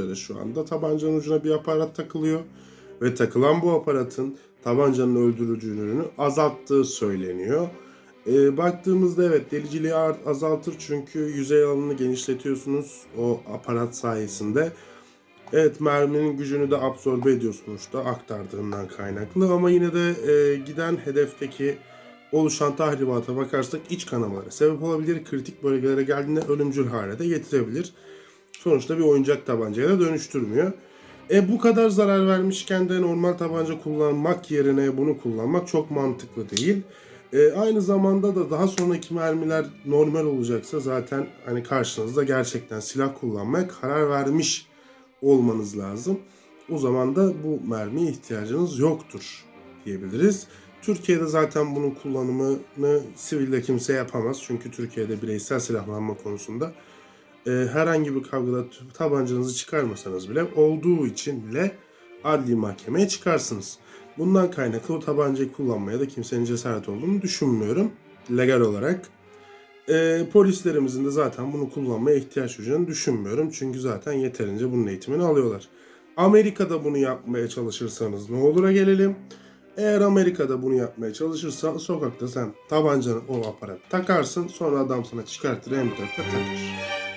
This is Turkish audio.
üzere şu anda tabancanın ucuna bir aparat takılıyor. Ve takılan bu aparatın tabancanın öldürücülüğünü azalttığı söyleniyor. Ee, baktığımızda evet deliciliği azaltır çünkü yüzey alanını genişletiyorsunuz o aparat sayesinde. Evet merminin gücünü de absorbe ediyor sonuçta aktardığından kaynaklı ama yine de e, giden hedefteki oluşan tahribata bakarsak iç kanamalara sebep olabilir. Kritik bölgelere geldiğinde ölümcül hale de getirebilir. Sonuçta bir oyuncak tabancaya da dönüştürmüyor. E bu kadar zarar vermişken de normal tabanca kullanmak yerine bunu kullanmak çok mantıklı değil. E, aynı zamanda da daha sonraki mermiler normal olacaksa zaten hani karşınızda gerçekten silah kullanmaya karar vermiş olmanız lazım. O zaman da bu mermiye ihtiyacınız yoktur diyebiliriz. Türkiye'de zaten bunun kullanımını sivilde kimse yapamaz. Çünkü Türkiye'de bireysel silahlanma konusunda e, herhangi bir kavgada tabancanızı çıkarmasanız bile olduğu için bile adli mahkemeye çıkarsınız. Bundan kaynaklı o tabancayı kullanmaya da kimsenin cesaret olduğunu düşünmüyorum legal olarak. E, polislerimizin de zaten bunu kullanmaya ihtiyaç duyacağını düşünmüyorum. Çünkü zaten yeterince bunun eğitimini alıyorlar. Amerika'da bunu yapmaya çalışırsanız ne olur'a gelelim. Eğer Amerika'da bunu yapmaya çalışırsan sokakta sen tabancanı o aparat takarsın sonra adam sana çıkartır M4'te takar.